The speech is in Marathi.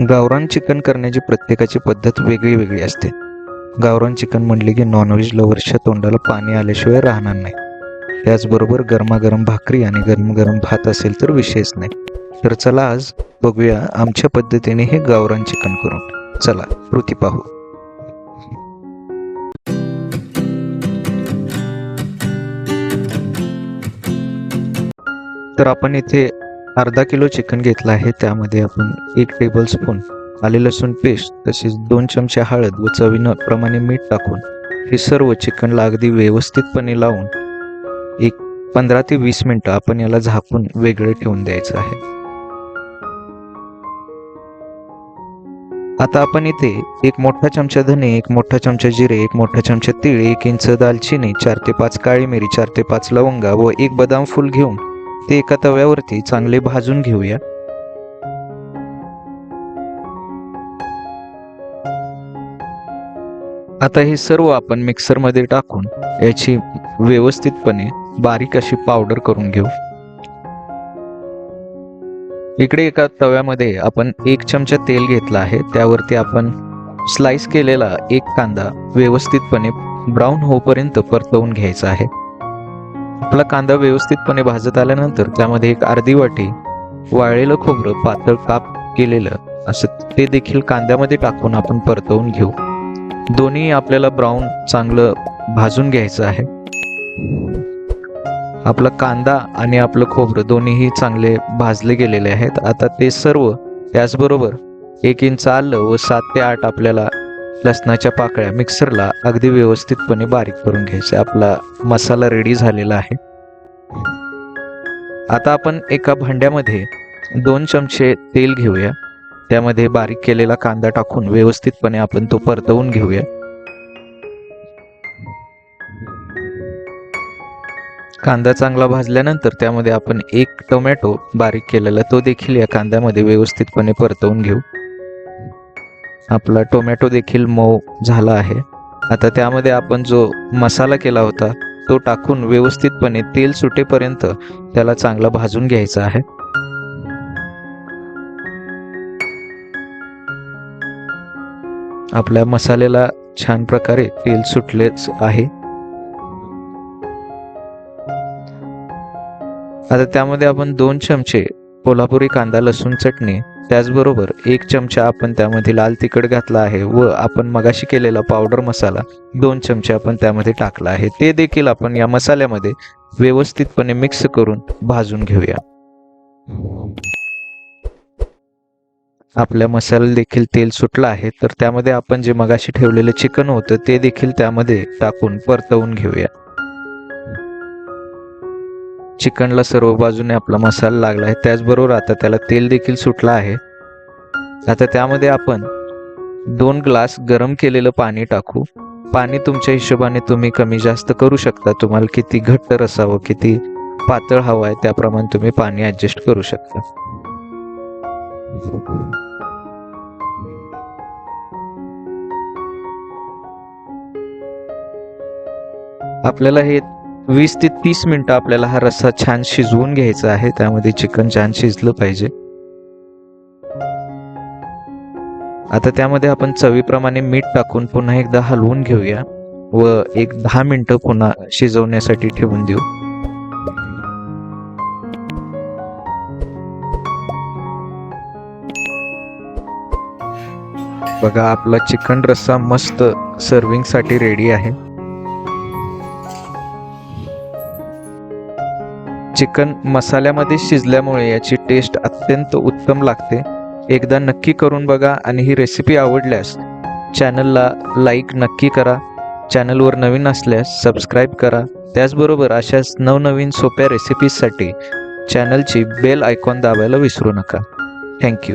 गावरान चिकन करण्याची प्रत्येकाची पद्धत वेगळी वेगळी असते. गावरान चिकन म्हणले की नॉनव्हेज लवर्सच्या तोंडाला पाणी आल्याशिवाय राहणार नाही. त्याचबरोबर गरमागरम भाकरी आणि गरम भात असेल तर विषयच नाही. तर चला आज बघूया आमच्या पद्धतीने हे गावरान चिकन करून. चला कृती पाहू. तर आपण इथे अर्धा किलो चिकन घेतलं आहे त्यामध्ये आपण एक टेबल स्पून आले लसूण पेस्ट तसेच दोन चमचे हळद व चवीनं प्रमाणे मीठ टाकून हे सर्व चिकनला अगदी व्यवस्थितपणे लावून एक पंधरा ते वीस मिनटं आपण याला झाकून वेगळे ठेवून द्यायचं आहे. आता आपण इथे एक मोठा चमचा धने एक मोठा चमचा जिरे एक मोठा चमचा तीळ एक इंच दालचिनी चार ते पाच काळी मिरी चार ते पाच लवंगा व एक बदाम फूल घेऊन ते एका तव्यावरती चांगले भाजून घेऊया. आता हे सर्व आपण मिक्सरमध्ये टाकून याची व्यवस्थितपणे बारीक अशी पावडर करून घेऊ. इकडे एका तव्यामध्ये आपण एक चमचा तेल घेतला आहे. त्यावरती आपण स्लाइस केलेला एक कांदा व्यवस्थितपणे ब्राऊन होईपर्यंत परतवून घ्यायचा आहे. आपला कांदा व्यवस्थितपणे भाजत आल्यानंतर त्यामध्ये एक अर्धी वाटी वाळलेलं खोबरं पातळ काप केलेलं असं ते देखील कांद्यामध्ये टाकून आपण परतवून घेऊ. दोन्ही आपल्याला ब्राऊन चांगलं भाजून घ्यायचं आहे. आपला कांदा आणि आपलं खोबरं दोन्हीही चांगले भाजले गेलेले आहेत. आता ते सर्व त्याचबरोबर एक इंच आलं व सात ते आठ आपल्याला लसणाच्या पाकळ्या मिक्सरला अगदी व्यवस्थितपणे बारीक करून घ्यायचे. आपला मसाला रेडी झालेला आहे. आता आपण एका भांड्यामध्ये दोन चमचे तेल घेऊया. त्यामध्ये बारीक केलेला कांदा टाकून व्यवस्थितपणे आपण तो परतवून घेऊया. कांदा चांगला भाजल्यानंतर त्यामध्ये आपण एक टोमॅटो बारीक केलेला तो देखील या कांद्यामध्ये व्यवस्थितपणे परतवून घेऊ. आपला टोमॅटो देखील मऊ झाला आहे. आता त्यामध्ये आपण जो मसाला केला होता तो टाकून व्यवस्थितपणे तेल सुटेपर्यंत त्याला चांगला भाजून घ्यायचा आहे. आपल्या मसाल्याला छान प्रकारे तेल सुटलेच आहे. आता त्यामध्ये आपण दोन चमचे कोल्हापुरी कांदा लसूण चटणी त्याचबरोबर एक चमचा आपण त्यामध्ये लाल तिखट घातला आहे व आपण मगाशी केलेला पावडर मसाला दोन चमचे आपण त्यामध्ये टाकला आहे. ते देखील आपण या मसाल्यामध्ये व्यवस्थितपणे मिक्स करून भाजून घेऊया. आपल्या मसाला देखील तेल सुटलं आहे तर त्यामध्ये आपण जे मगाशी ठेवलेलं चिकन होतं ते देखील त्यामध्ये टाकून परतवून घेऊया. चिकनला सर्व बाजूने आपला मसाला लागला आहे. त्याचबरोबर आता त्याला तेल देखील सुटलं आहे. आता त्यामध्ये आपण दोन ग्लास गरम केलेलं पाणी टाकू. पाणी तुमच्या हिशोबाने तुम्ही कमी जास्त करू शकता. तुम्हाला किती घट्ट रसावं किती पातळ हवं आहे त्याप्रमाणे तुम्ही पाणी ॲडजस्ट करू शकता. आपल्याला हे वीस ते तीस मिनटं आपल्याला हा रस्सा छान शिजवून घ्यायचा आहे. त्यामध्ये चिकन छान शिजलं पाहिजे. आता त्यामध्ये आपण चवीप्रमाणे मीठ टाकून पुन्हा एकदा हलवून घेऊया व एक दहा मिनटं पुन्हा शिजवण्यासाठी ठेवून देऊ. बघा आपला चिकन रस्सा मस्त सर्विंगसाठी रेडी आहे. चिकन मसाल्यामध्ये शिजल्यामुळे याची टेस्ट अत्यंत उत्तम लागते. एकदा नक्की करून बघा आणि ही रेसिपी आवडल्यास चॅनलला लाईक नक्की करा. चॅनलवर नवीन असल्यास सबस्क्राईब करा. त्याचबरोबर अशाच नवनवीन सोप्या रेसिपीजसाठी चॅनलची बेल आयकॉन दाबायला विसरू नका. थँक्यू